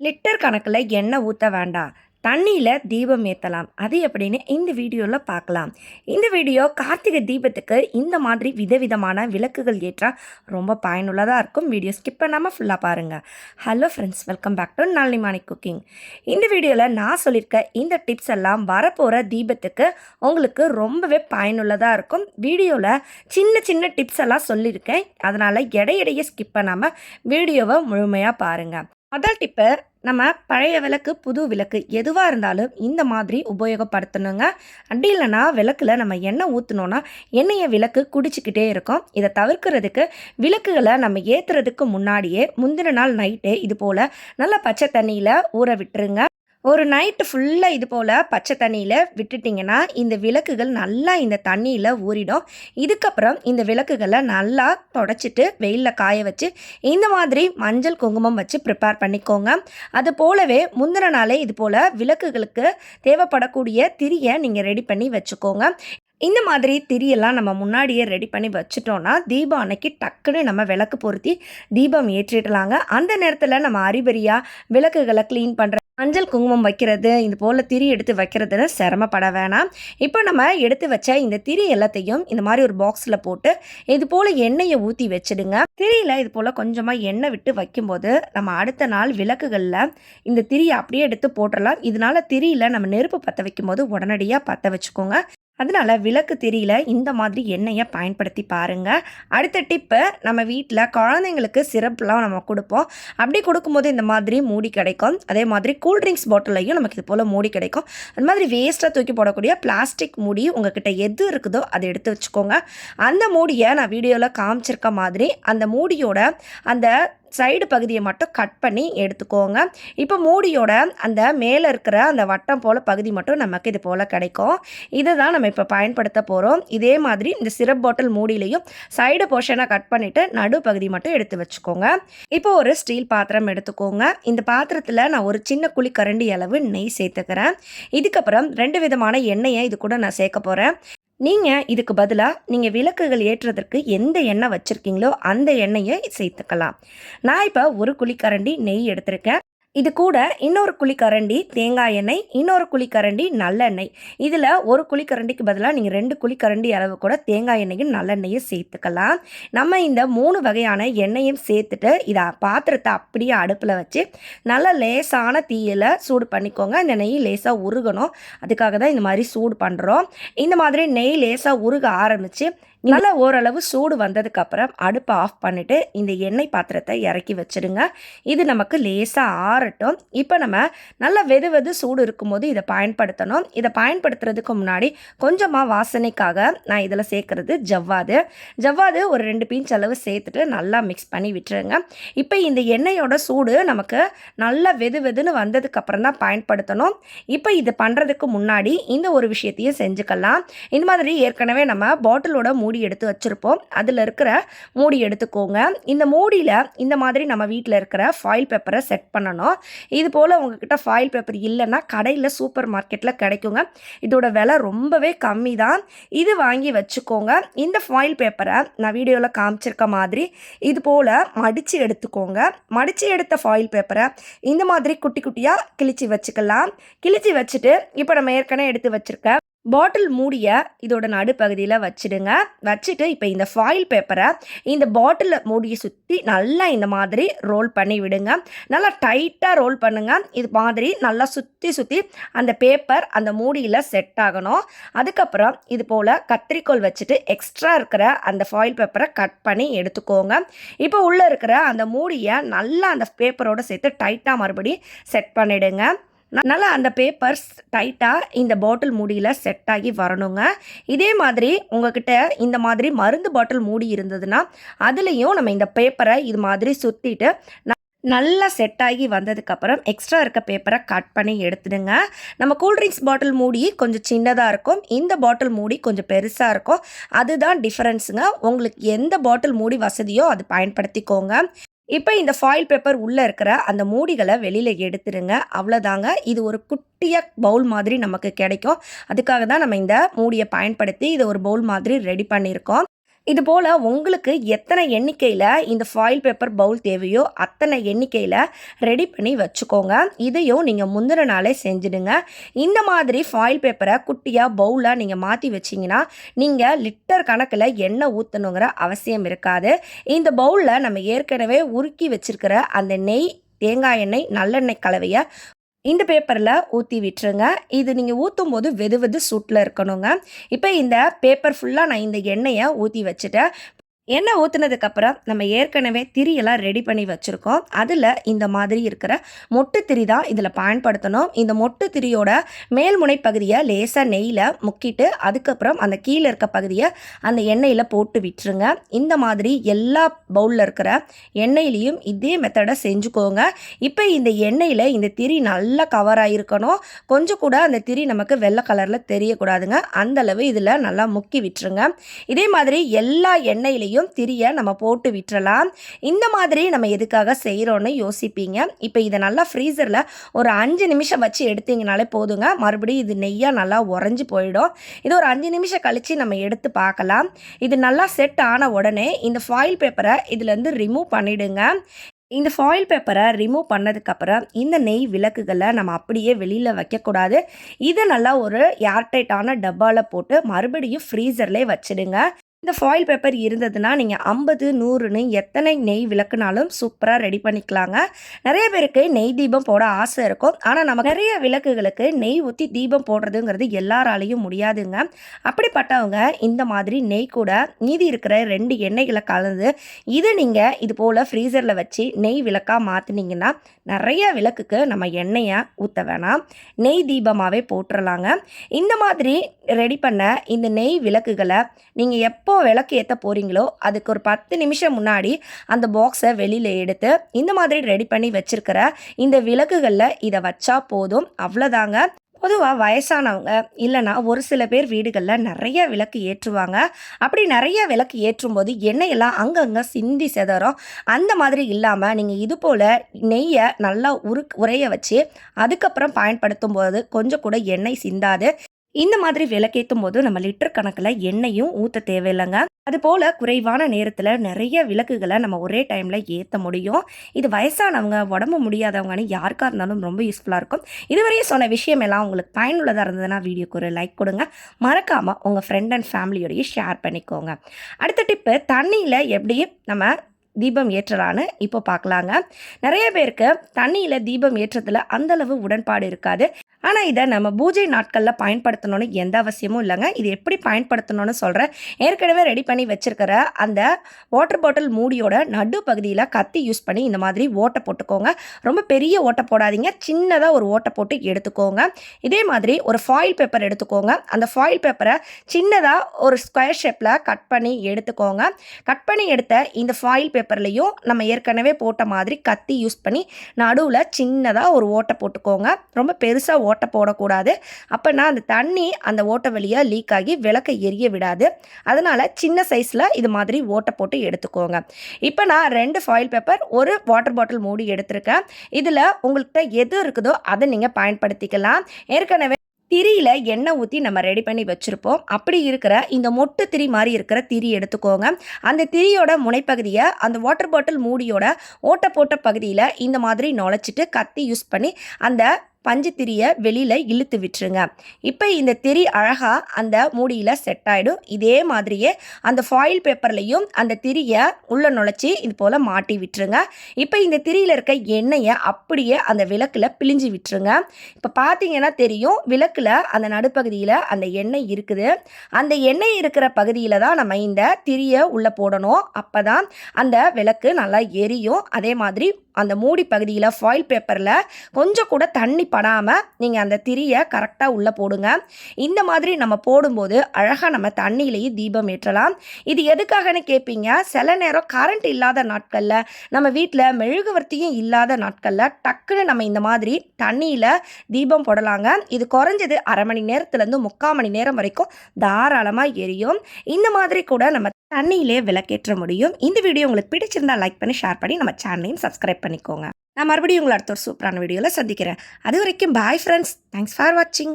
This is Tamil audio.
லிட்டர் கணக்கில் எண்ணெய் ஊற்ற வேண்டாம். தண்ணியில் தீபம் ஏற்றலாம் அது எப்படின்னு இந்த வீடியோவில் பார்க்கலாம். இந்த வீடியோ கார்த்திகை தீபத்துக்கு இந்த மாதிரி விதவிதமான விளக்குகள் ஏற்றால் ரொம்ப பயனுள்ளதாக இருக்கும். வீடியோ ஸ்கிப் பண்ணாமல் ஃபுல்லாக பாருங்கள் hello friends welcome back to நாளிமானி cooking இந்த வீடியோவில் நான் சொல்லியிருக்க இந்த டிப்ஸ் எல்லாம் வரப்போகிற தீபத்துக்கு உங்களுக்கு ரொம்பவே பயனுள்ளதாக இருக்கும். வீடியோவில் சின்ன சின்ன டிப்ஸ் எல்லாம் சொல்லியிருக்கேன் அதனால் இடையிடையே ஸ்கிப் பண்ணாமல் வீடியோவை முழுமையாக பாருங்கள் முதல் டிப்பு நம்ம பழைய விளக்கு புது விளக்கு எதுவாக இருந்தாலும் இந்த மாதிரி உபயோகப்படுத்தணுங்க. அப்படி இல்லைன்னா விளக்கில் நம்ம எண்ணெய் ஊற்றினோன்னா எண்ணெயை விளக்கு குடிச்சிக்கிட்டே இருக்கும். இதை தவிர்க்கிறதுக்கு விளக்குகளை நம்ம ஏற்றுறதுக்கு முன்னாடியே முந்தின நாள் நைட்டு இது போல் நல்லா பச்சை தண்ணியில் ஊற விட்டுருங்க. ஒரு நைட்டு ஃபுல்லாக இது போல் பச்சை தண்ணியில் விட்டுட்டிங்கன்னா இந்த விளக்குகள் நல்லா இந்த தண்ணியில் ஊறிடும். இதுக்கப்புறம் இந்த விளக்குகளை நல்லா தொடச்சிட்டு வெயிலில் காய வச்சு இந்த மாதிரி மஞ்சள் குங்குமம் வச்சு ப்ரிப்பேர் பண்ணிக்கோங்க. அது போலவே முந்தின நாளே இது போல் விளக்குகளுக்கு தேவைப்படக்கூடிய திரியை நீங்கள் ரெடி பண்ணி வச்சுக்கோங்க. இந்த மாதிரி திரியெல்லாம் நம்ம முன்னாடியே ரெடி பண்ணி வச்சுட்டோன்னா தீபம் அன்னைக்கு டக்குன்னு நம்ம விளக்கு பொருத்தி தீபம் ஏற்றிடலாங்க. அந்த நேரத்தில் நம்ம அறிபறியாக விளக்குகளை க்ளீன் பண்ணுற மஞ்சள் குங்குமம் வைக்கிறது இது போல் திரி எடுத்து வைக்கிறதுன்னு சிரமப்பட வேணாம். இப்போ நம்ம எடுத்து வச்ச இந்த திரி எல்லாத்தையும் இந்த மாதிரி ஒரு பாக்ஸில் போட்டு இது போல் எண்ணெயை ஊற்றி வச்சுடுங்க. திரியில் இது போல் கொஞ்சமாக எண்ணெய் விட்டு வைக்கும்போது நம்ம அடுத்த நாள் விளக்குகளில் இந்த திரியை அப்படியே எடுத்து போட்டுடலாம் இதனால் திரியில் நம்ம நெருப்பு பற்ற வைக்கும்போது உடனடியாக பற்ற வச்சுக்கோங்க. அதனால் விளக்கு திரியில் இந்த மாதிரி எண்ணெயை பயன்படுத்தி பாருங்கள் அடுத்த டிப்பு நம்ம வீட்டில் குழந்தைங்களுக்கு சிரப்லாம் நம்ம கொடுப்போம். அப்படி கொடுக்கும்போது இந்த மாதிரி மூடி கிடைக்கும். அதே மாதிரி கூல்ட்ரிங்க்ஸ் பாட்டிலையும் நமக்கு இது போல் மூடி கிடைக்கும். அது மாதிரி வேஸ்ட்டாக தூக்கி போடக்கூடிய பிளாஸ்டிக் மூடி உங்ககிட்ட எது இருக்குதோ அதை எடுத்து வச்சுக்கோங்க. அந்த மூடியை நான் வீடியோவில் காமிச்சிருக்க மாதிரி அந்த மூடியோட அந்த சைடு பகுதியை மட்டும் கட் பண்ணி எடுத்துக்கோங்க. இப்போ மூடியோட அந்த மேலே இருக்கிற அந்த வட்டம் போல் பகுதி மட்டும் நமக்கு இது போல் கிடைக்கும். இதை தான் நம்ம இப்போ பயன்படுத்த போகிறோம் இதே மாதிரி இந்த சிரப் பாட்டில் மூடியிலையும் சைடு போர்ஷனை கட் பண்ணிவிட்டு நடு பகுதி மட்டும் எடுத்து வச்சுக்கோங்க. இப்போ ஒரு ஸ்டீல் பாத்திரம் எடுத்துக்கோங்க. இந்த பாத்திரத்தில் நான் ஒரு சின்ன குழி கரண்டி அளவு நெய் சேர்த்துக்கிறேன். இதுக்கப்புறம் ரெண்டு விதமான எண்ணெயை இது கூட நான் சேர்க்க போகிறேன் நீங்கள் இதுக்கு பதிலாக நீங்கள் விளக்குகள் ஏற்றுறதற்கு எந்த எண்ணெய் வச்சுருக்கீங்களோ அந்த எண்ணெயை சேர்த்துக்கலாம். நான் இப்போ ஒரு குழிக்கரண்டி நெய் எடுத்திருக்கேன். இது கூட இன்னொரு குழிக்கரண்டி தேங்காய் எண்ணெய் இன்னொரு குழிக்கரண்டி நல்லெண்ணெய் இதில் ஒரு குழிக்கரண்டிக்கு பதிலாக நீங்கள் ரெண்டு குழிக்கரண்டி அளவு கூட தேங்காய் எண்ணெயும் நல்லெண்ணெயும் சேர்த்துக்கலாம். நம்ம இந்த மூணு வகையான எண்ணெயும் சேர்த்துட்டு இதை பாத்திரத்தை அப்படியே அடுப்பில் வச்சு நல்லா லேசான தீயில் சூடு பண்ணிக்கோங்க. இந்த நெய் லேசாக உருகணும். அதுக்காக தான் இந்த மாதிரி சூடு பண்ணுறோம் இந்த மாதிரி நெய் லேசாக உருக ஆரம்பித்து நல்லா ஓரளவு சூடு வந்ததுக்கப்புறம் அடுப்பை ஆஃப் பண்ணிவிட்டு இந்த எண்ணெய் பாத்திரத்தை இறக்கி வச்சுடுங்க இது நமக்கு லேசாக ஆறட்டும். இப்போ நம்ம நல்லா வெது வெது சூடு இருக்கும்போது இதை பயன்படுத்தணும். இதை பயன்படுத்துறதுக்கு முன்னாடி கொஞ்சமாக வாசனைக்காக நான் இதில் சேர்க்குறது ஜவ்வாது. ஜவ்வாது ஒரு ரெண்டு பீன்ச் அளவு சேர்த்துட்டு நல்லா மிக்ஸ் பண்ணி விட்டுருங்க. இப்போ இந்த எண்ணெயோட சூடு நமக்கு நல்லா வெது வெதுன்னு வந்ததுக்கப்புறம் தான் பயன்படுத்தணும். இப்போ இது பண்ணுறதுக்கு முன்னாடி இந்த ஒரு விஷயத்தையும் செஞ்சுக்கலாம். இந்த மாதிரி ஏற்கனவே நம்ம பாட்டிலோட மூடி எடுத்து வச்சுருப்போம். அதில் இருக்கிற மூடி எடுத்துக்கோங்க. இந்த மூடியில் இந்த மாதிரி நம்ம வீட்டில் இருக்கிற ஃபாயில் பேப்பரை செட் பண்ணணும். இது போல் உங்ககிட்ட ஃபாயில் பேப்பர் இல்லைன்னா கடையில் சூப்பர் மார்க்கெட்டில் கிடைக்குங்க. இதோட விலை ரொம்பவே கம்மி தான். இது வாங்கி வச்சுக்கோங்க. இந்த ஃபாயில் பேப்பரை நான் வீடியோவில் காமிச்சிருக்க மாதிரி இது போல் மடித்து எடுத்துக்கோங்க. மடித்து எடுத்த ஃபாயில் பேப்பரை இந்த மாதிரி குட்டி குட்டியாக கிழிச்சு வச்சுக்கலாம். கிழிச்சு வச்சுட்டு இப்போ நம்ம ஏற்கனவே எடுத்து வச்சுருக்க பாட்டில் மூடியை இதோட நடுப்பகுதியில் வச்சுடுங்க. வச்சுட்டு இப்போ இந்த ஃபாயில் பேப்பரை இந்த பாட்டில் மூடியை சுற்றி நல்லா இந்த மாதிரி ரோல் பண்ணி விடுங்க. நல்லா டைட்டாக ரோல் பண்ணுங்கள் இது மாதிரி நல்லா சுற்றி சுற்றி அந்த பேப்பர் அந்த மூடியில் செட் ஆகணும். அதுக்கப்புறம் இது போல் கத்திரிக்கோல் வச்சுட்டு எக்ஸ்ட்ரா இருக்கிற அந்த ஃபாயில் பேப்பரை கட் பண்ணி எடுத்துக்கோங்க. இப்போ உள்ளே இருக்கிற அந்த மூடியை நல்லா அந்த பேப்பரோடு சேர்த்து டைட்டாக மறுபடியும் செட் பண்ணிவிடுங்க நல்லா அந்த பேப்பர்ஸ் டைட்டாக இந்த பாட்டில் மூடியில் செட் ஆகி வரணுங்க. இதே மாதிரி உங்ககிட்ட இந்த மாதிரி மருந்து பாட்டில் மூடி இருந்ததுன்னா அதுலேயும் நம்ம இந்த பேப்பரை இது மாதிரி சுற்றிட்டு நல்லா செட் ஆகி வந்ததுக்கப்புறம் எக்ஸ்ட்ரா இருக்க பேப்பரை கட் பண்ணி எடுத்துடுங்க. நம்ம கூல்ட்ரிங்க்ஸ் பாட்டில் மூடி கொஞ்சம் சின்னதாக இருக்கும். இந்த பாட்டில் மூடி கொஞ்சம் பெருசாக இருக்கும். அதுதான் டிஃப்ரென்ஸுங்க உங்களுக்கு எந்த பாட்டில் மூடி வசதியோ அது பயன்படுத்திக்கோங்க. இப்போ இந்த ஃபாயில் பேப்பர் உள்ளே இருக்கிற அந்த மூடிகளை வெளியில் எடுத்துருங்க. அவ்வளோதாங்க இது ஒரு குட்டியாக பவுல் மாதிரி நமக்கு கிடைக்கும். அதுக்காக தான் நம்ம இந்த மூடியை பயன்படுத்தி இதை ஒரு பவுல் மாதிரி ரெடி பண்ணியிருக்கோம். இது போல் உங்களுக்கு எத்தனை எண்ணிக்கையில் இந்த ஃபாயில் பேப்பர் பவுல் தேவையோ அத்தனை எண்ணிக்கையில் ரெடி பண்ணி வச்சுக்கோங்க. இதையும் நீங்கள் முந்தின நாளே செஞ்சுடுங்க. இந்த மாதிரி ஃபாயில் பேப்பரை குட்டியாக பவுலாக நீங்கள் மாற்றி வச்சிங்கன்னா நீங்கள் லிட்டர் கணக்கில் எண்ணெய் ஊற்றணுங்கிற அவசியம் இருக்காது. இந்த பவுலில் நம்ம ஏற்கனவே உருக்கி வச்சிருக்கிற அந்த நெய் தேங்காய் எண்ணெய் நல்லெண்ணெய் கலவையை இந்த பேப்பரில் ஊற்றி விட்டுருங்க. இது நீங்கள் ஊற்றும் போது வெது வெது சூட்டில் இருக்கணுங்க. இப்போ இந்த பேப்பர் ஃபுல்லாக நான் இந்த எண்ணெயை ஊற்றி வச்சுட்டேன். எண்ணெய் ஊற்றுனதுக்கப்புறம் நம்ம ஏற்கனவே திரியெல்லாம் ரெடி பண்ணி வச்சுருக்கோம். அதில் இந்த மாதிரி இருக்கிற மொட்டு திரி தான் இதில் பயன்படுத்தணும். இந்த மொட்டு திரியோட மேல்முனை பகுதியை லேசாக நெய்யில் முக்கிட்டு அதுக்கப்புறம் அந்த கீழே இருக்க பகுதியை அந்த எண்ணெயில் போட்டு விட்டுருங்க. இந்த மாதிரி எல்லா பவுலில் இருக்கிற எண்ணெயிலையும் இதே மெத்தடை செஞ்சுக்கோங்க. இப்போ இந்த எண்ணெயில் இந்த திரி நல்லா கவர் ஆகிருக்கணும் கொஞ்சம் கூட அந்த திரி நமக்கு வெள்ளை கலரில் தெரியக்கூடாதுங்க. அந்தளவு இதில் நல்லா முக்கி விட்டுருங்க. இதே மாதிரி எல்லா எண்ணெயிலையும் எண்ணெயிலையும் திரியை நம்ம போட்டு விட்டுறலாம். இந்த மாதிரி நம்ம எதுக்காக செய்கிறோன்னு யோசிப்பீங்க. இப்போ இதை நல்லா ஃப்ரீசரில் ஒரு அஞ்சு நிமிஷம் வச்சு எடுத்தீங்கனாலே போதுங்க. மறுபடியும் இது நெய்யாக நல்லா உறைஞ்சி போயிடும். இது ஒரு அஞ்சு நிமிஷம் கழித்து நம்ம எடுத்து பார்க்கலாம் இது நல்லா செட் ஆன உடனே இந்த ஃபாயில் பேப்பரை இதுலேருந்து ரிமூவ் பண்ணிவிடுங்க இந்த ஃபாயில் பேப்பரை ரிமூவ் பண்ணதுக்கப்புறம் இந்த நெய் விளக்குகளை நம்ம அப்படியே வெளியில் வைக்கக்கூடாது. இதை நல்லா ஒரு ஏர்டைட்டான டப்பாவில் போட்டு மறுபடியும் ஃப்ரீசர்லேயே வச்சுடுங்க. இந்த ஃபாயில் பேப்பர் இருந்ததுன்னா நீங்கள் ஐம்பது நூறுன்னு எத்தனை நெய் விளக்குனாலும் சூப்பராக ரெடி பண்ணிக்கலாங்க. நிறைய பேருக்கு நெய் தீபம் போட ஆசை இருக்கும். ஆனால் நம்ம நிறைய விளக்குகளுக்கு நெய் ஊற்றி தீபம் போடுறதுங்கிறது எல்லாராலையும் முடியாதுங்க. அப்படிப்பட்டவங்க இந்த மாதிரி நெய் கூட மீதி இருக்கிற ரெண்டு எண்ணெய்களை கலந்து இதை நீங்கள் இது போல் ஃப்ரீசரில் வச்சு நெய் விளக்காக மாற்றினீங்கன்னா நிறைய விளக்குக்கு நம்ம எண்ணெயை ஊற்ற வேணாம். நெய் தீபமாகவே போட்டுடலாங்க இந்த மாதிரி ரெடி பண்ண இந்த நெய் விளக்குகளை நீங்கள் எப்போ எப்போ விளக்கு ஏற்ற போகிறீங்களோ அதுக்கு ஒரு பத்து நிமிஷம் முன்னாடி அந்த பாக்ஸை வெளியில் எடுத்து இந்த மாதிரி ரெடி பண்ணி வச்சுருக்கிற இந்த விளக்குகளில் இதை வச்சா போதும். அவ்வளோதாங்க பொதுவாக வயசானவங்க இல்லைனா ஒரு சில பேர் வீடுகளில் நிறைய விளக்கு ஏற்றுவாங்க. அப்படி நிறைய விளக்கு ஏற்றும் போது எண்ணெயெல்லாம் அங்கங்கே சிந்தி செதறும். அந்த மாதிரி இல்லாமல் நீங்கள் இது போல் நெய்யை நல்லா உரு உரைய வச்சு அதுக்கப்புறம் பயன்படுத்தும் போது கொஞ்சம் கூட எண்ணெய் சிந்தாது. இந்த மாதிரி விளக்கேற்றும் போது நம்ம லிட்டர் கணக்கில் எண்ணெயும் ஊற்ற தேவையில்லைங்க. அது போல் குறைவான நேரத்தில் நிறைய விளக்குகளை நம்ம ஒரே டைமில் ஏற்ற முடியும். இது வயசானவங்க உடம்பு முடியாதவங்கன்னு யாருக்காக இருந்தாலும் ரொம்ப யூஸ்ஃபுல்லாக இருக்கும். இதுவரையும் சொன்ன விஷயம் எல்லாம் உங்களுக்கு பயனுள்ளதாக இருந்ததுன்னா வீடியோக்கு ஒரு லைக் கொடுங்க. மறக்காமல் உங்கள் ஃப்ரெண்ட் அண்ட் ஃபேமிலியோடையும் ஷேர் பண்ணிக்கோங்க. அடுத்த டிப்பு தண்ணியில் எப்படி நம்ம தீபம் ஏற்றலான்னு இப்போ பார்க்கலாங்க. நிறைய பேருக்கு தண்ணியில் தீபம் ஏற்றத்தில் அந்தளவு உடன்பாடு இருக்காது. ஆனால் இதை நம்ம பூஜை நாட்களில் பயன்படுத்தணும்னு எந்த அவசியமும் இல்லைங்க. இது எப்படி பயன்படுத்தணும்னு சொல்கிறேன் ஏற்கனவே ரெடி பண்ணி வச்சுருக்கிற அந்த வாட்டர் பாட்டில் மூடியோட நடு பகுதியில் கத்தி யூஸ் பண்ணி இந்த மாதிரி ஓட்டை போட்டுக்கோங்க. ரொம்ப பெரிய ஓட்டை போடாதீங்க. சின்னதாக ஒரு ஓட்டை போட்டு எடுத்துக்கோங்க. இதே மாதிரி ஒரு ஃபாயில் பேப்பர் எடுத்துக்கோங்க. அந்த ஃபாயில் பேப்பரை சின்னதாக ஒரு ஸ்கொயர் ஷேப்பில் கட் பண்ணி எடுத்துக்கோங்க. கட் பண்ணி எடுத்த இந்த ஃபாயில் பேப்பர்லேயும் நம்ம ஏற்கனவே போட்ட மாதிரி கத்தி யூஸ் பண்ணி நடுவில் சின்னதாக ஒரு ஓட்டை போட்டுக்கோங்க. ரொம்ப பெருசாக ஓட்டை போடக்கூடாது. அப்போனா அந்த தண்ணி அந்த ஓட்டை வழியாக லீக் ஆகி விளக்கை எரிய விடாது. அதனால் சின்ன சைஸில் இது மாதிரி ஓட்டை போட்டு எடுத்துக்கோங்க. இப்போ நான் ரெண்டு ஃபாயில் பேப்பர் ஒரு வாட்டர் பாட்டில் மூடி எடுத்திருக்கேன். இதில் உங்கள்கிட்ட எது இருக்குதோ அதை நீங்கள் பயன்படுத்திக்கலாம். ஏற்கனவே திரியில் எண்ணெய் ஊற்றி நம்ம ரெடி பண்ணி வச்சுருப்போம். அப்படி இருக்கிற இந்த மொட்டு திரி மாதிரி இருக்கிற திரி எடுத்துக்கோங்க. அந்த திரியோட முனைப்பகுதியை அந்த வாட்டர் பாட்டில் மூடியோட ஓட்ட போட்ட பகுதியில் இந்த மாதிரி நுழைச்சிட்டு கத்தி யூஸ் பண்ணி அந்த பஞ்சு திரியை வெளியில் இழுத்து விட்டுருங்க. இப்போ இந்த திரி அழகாக அந்த மூடியில் செட் ஆகிடும் இதே மாதிரியே அந்த ஃபாயில் பேப்பர்லேயும் அந்த திரியை உள்ளே நுழைச்சி இது போல் மாட்டி விட்டுருங்க. இப்போ இந்த திரியில் இருக்க எண்ணெயை அப்படியே அந்த விளக்கில் பிழிஞ்சு விட்டுருங்க. இப்போ பார்த்தீங்கன்னா தெரியும் விளக்கில் அந்த நடுப்பகுதியில் அந்த எண்ணெய் இருக்குது. அந்த எண்ணெய் இருக்கிற பகுதியில் தான் நம்ம இந்த திரியை உள்ளே போடணும். அப்போ தான் அந்த விளக்கு நல்லா எரியும். அதே மாதிரி அந்த மூடி பகுதியில் ஃபாயில் பேப்பரில் கொஞ்சம் கூட தண்ணி படாமல் நீங்கள் அந்த திரியை கரெக்டாக உள்ளே போடுங்க. இந்த மாதிரி நம்ம போடும்போது அழகாக நம்ம தண்ணியிலேயே தீபம் ஏற்றலாம். இது எதுக்காகன்னு கேட்பீங்க சில நேரம் கரண்ட் இல்லாத நாட்களில் நம்ம வீட்டில் மெழுகுவர்த்தியும் இல்லாத நாட்களில் டக்குன்னு நம்ம இந்த மாதிரி தண்ணியில் தீபம் போடலாங்க. இது குறைஞ்சது அரை மணி நேரத்துலேருந்து முக்கால் மணி நேரம் வரைக்கும் தாராளமாக எரியும். இந்த மாதிரி கூட நம்ம தண்ணியிலே விளக்கேற்ற முடியும். இந்த வீடியோ உங்களுக்கு பிடிச்சிருந்தா லைக் பண்ணி ஷேர் பண்ணி நம்ம சேனலையும் சப்ஸ்கிரைப் பண்ணிக்கோங்க. நான் மறுபடியும் உங்களை அடுத்த ஒரு சூப்பரான வீடியோவில் சந்திக்கிறேன். அது வரைக்கும் பாய் ஃப்ரெண்ட்ஸ் தேங்க்ஸ் ஃபார் வாட்சிங்